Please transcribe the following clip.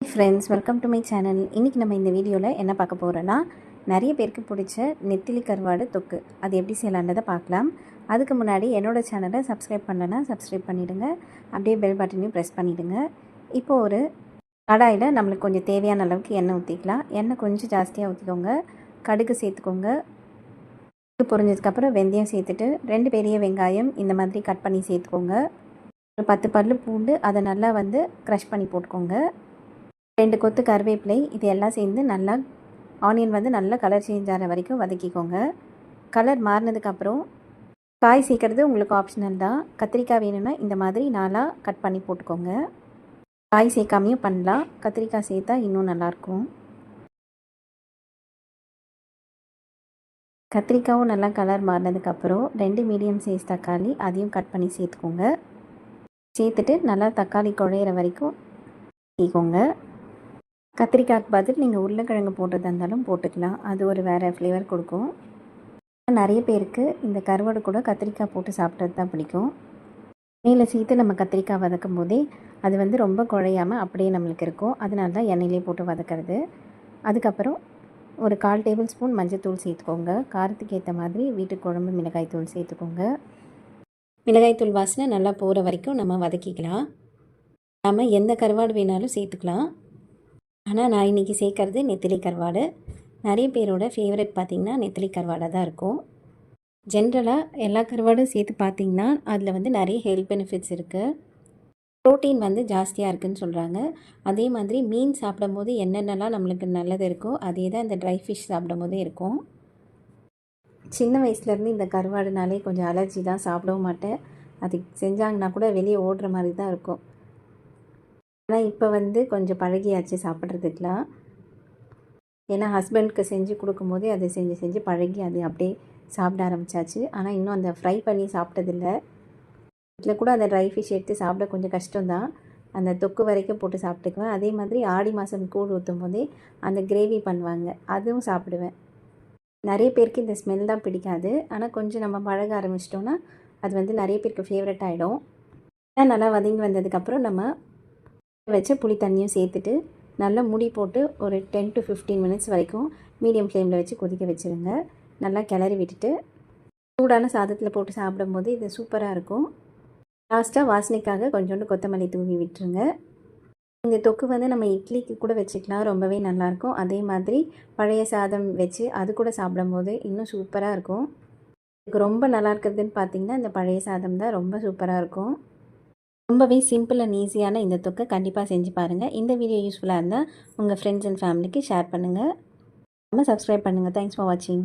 Friends welcome to my channel இன்றைக்கி நம்ம இந்த வீடியோவில் என்ன பார்க்க போகிறோன்னா நிறைய பேருக்கு பிடிச்ச நெத்திலி கருவாடு தொக்கு. அது எப்படி செய்யலான்றதை பார்க்கலாம். அதுக்கு முன்னாடி என்னோடய சேனலை சப்ஸ்கிரைப் பண்ணலன்னா சப்ஸ்கிரைப் பண்ணிவிடுங்க அப்படியே பெல் பட்டனையும் ப்ரெஸ் பண்ணிவிடுங்க இப்போது ஒரு கடாயில் நம்மளுக்கு கொஞ்சம் தேவையான அளவுக்கு எண்ணெய் ஊற்றிக்கலாம் எண்ணெய் கொஞ்சம் ஜாஸ்தியாக ஊற்றிக்கோங்க கடுகு சேர்த்துக்கோங்க. கடுகு பொரிஞ்சதுக்கப்புறம் வெந்தயம் சேர்த்துட்டு ரெண்டு பெரிய வெங்காயம் இந்த மாதிரி கட் பண்ணி சேர்த்துக்கோங்க. ஒரு பத்து பல்லு பூண்டு அதை நல்லா வந்து க்ரஷ் பண்ணி போட்டுக்கோங்க. ரெண்டு கொத்து கருவேப்பிலை இது எல்லாம் சேர்ந்து நல்லா ஆனியன் வந்து நல்லா கலர் சேஞ்ச் ஆகிற வரைக்கும் வதக்கிக்கோங்க. கலர் மாறினதுக்கப்புறம் காய் சேர்க்குறது உங்களுக்கு ஆப்ஷனல் தான். கத்திரிக்காய் வேணும்னா இந்த மாதிரி நாளாக கட் பண்ணி போட்டுக்கோங்க. காய் சேர்க்காமையும் பண்ணலாம். கத்திரிக்காய் சேர்த்தா இன்னும் நல்லாயிருக்கும். கத்திரிக்காவும் நல்லா கலர் மாறினதுக்கப்புறம் ரெண்டு மீடியம் சைஸ் தக்காளி அதையும் கட் பண்ணி சேர்த்துக்கோங்க. சேர்த்துட்டு நல்லா தக்காளி குழையிற வரைக்கும் ஊற்றிக்கோங்க கத்திரிக்காய்க்கு பதில் நீங்கள் உருளைக்கிழங்கு போடுறதா இருந்தாலும் போட்டுக்கலாம். அது ஒரு வேறு ஃப்ளேவர் கொடுக்கும். நிறைய பேருக்கு இந்த கருவாடு கூட கத்திரிக்காய் போட்டு சாப்பிட்றது தான் பிடிக்கும். எண்ணெயில் சேர்த்து நம்ம கத்திரிக்காய் வதக்கும் போதே அது வந்து ரொம்ப குழையாமல் அப்படியே நம்மளுக்கு இருக்கும். அதனால தான் எண்ணெயிலே போட்டு வதக்கிறது. அதுக்கப்புறம் ஒரு கால் டேபிள் ஸ்பூன் மஞ்சள்தூள் சேர்த்துக்கோங்க. காரத்துக்கு ஏற்ற மாதிரி வீட்டு குழம்பு மிளகாய் தூள் சேர்த்துக்கோங்க. மிளகாய் தூள் வாசனை நல்லா போகிற வரைக்கும் நம்ம வதக்கிக்கலாம். நம்ம எந்த கருவாடு வேணாலும் சேர்த்துக்கலாம். ஆனால் நான் இன்றைக்கி சேர்க்கறது நெத்திலி கருவாடு நிறைய பேரோட ஃபேவரட் பார்த்திங்கன்னா நெத்திலி கருவாடாக தான் இருக்கும். ஜென்ரலாக எல்லா கருவாடும் சேர்த்து பார்த்திங்கன்னா அதில் வந்து நிறைய ஹெல்த் பெனிஃபிட்ஸ் இருக்குது ப்ரோட்டீன் வந்து ஜாஸ்தியாக இருக்குதுன்னு சொல்கிறாங்க அதே மாதிரி மீன் சாப்பிடும்போது என்னென்னலாம் நம்மளுக்கு நல்லது இருக்கோ அதே தான் இந்த ட்ரை ஃபிஷ் சாப்பிடும்போது இருக்கும். சின்ன வயசுலேருந்து இந்த கருவாடுனாலே கொஞ்சம் அலர்ஜி தான் சாப்பிடவும் மாட்டேன். அது செஞ்சாங்கன்னா கூட வெளியே ஓடுற மாதிரி தான் இருக்கும். ஆனால் இப்போ வந்து கொஞ்சம் பழகியாச்சு சாப்பிட்றதுக்கெலாம் ஏன்னா ஹஸ்பண்ட்க்கு செஞ்சு கொடுக்கும்போதே அதை செஞ்சு செஞ்சு பழகி அது அப்படியே சாப்பிட ஆரம்பித்தாச்சு ஆனால் இன்னும் அந்த ஃப்ரை பண்ணி சாப்பிட்டதில்ல. இதில் கூட அந்த ட்ரை ஃபிஷ் எடுத்து சாப்பிட கொஞ்சம் கஷ்டம்தான். அந்த தொக்கு வரைக்கும் போட்டு சாப்பிட்டுக்குவேன். அதே மாதிரி ஆடி மாதம் கூழ் ஊற்றும் போதே அந்த கிரேவி பண்ணுவாங்க. அதுவும் சாப்பிடுவேன். நிறைய பேருக்கு இந்த ஸ்மெல் தான் பிடிக்காது. ஆனால் கொஞ்சம் நம்ம பழக ஆரம்பிச்சிட்டோன்னா அது வந்து நிறைய பேருக்கு ஃபேவரட் ஆகிடும் நல்லா வதங்கி வந்ததுக்கப்புறம் நம்ம வச்ச புளி தண்ணியும் சேர்த்துட்டு நல்லா முடி போட்டு ஒரு டென் டு ஃபிஃப்டீன் மினிட்ஸ் வரைக்கும் மீடியம் ஃப்ளேமில் வச்சு கொதிக்க வச்சுருங்க. நல்லா கிளறி விட்டுட்டு சூடான சாதத்தில் போட்டு சாப்பிடும்போது இது சூப்பராக இருக்கும். லாஸ்ட்டாக வாசனைக்காக கொஞ்சோண்டு கொத்தமல்லி தூவி விட்டுருங்க. இந்த தொக்கு வந்து நம்ம இட்லிக்கு கூட வச்சுக்கலாம் ரொம்பவே நல்லாயிருக்கும் அதே மாதிரி பழைய சாதம் வச்சு அது கூட சாப்பிடும்போது இன்னும் சூப்பராக இருக்கும். இதுக்கு ரொம்ப நல்லா இருக்கிறதுன்னு பார்த்தீங்கன்னா இந்த பழைய சாதம் தான் ரொம்ப சூப்பராக இருக்கும். ரொம்பவே சிம்பிள் அண்ட் ஈஸியான இந்த தொக்கை கண்டிப்பாக செஞ்சு பாருங்கள் இந்த வீடியோ யூஸ்ஃபுல்லாக இருந்தால் உங்கள் ஃப்ரெண்ட்ஸ் அண்ட் ஃபேமிலிக்கு ஷேர் பண்ணுங்கள் நம்ம சப்ஸ்கிரைப் பண்ணுங்கள் தேங்க்ஸ் ஃபார் வாட்சிங்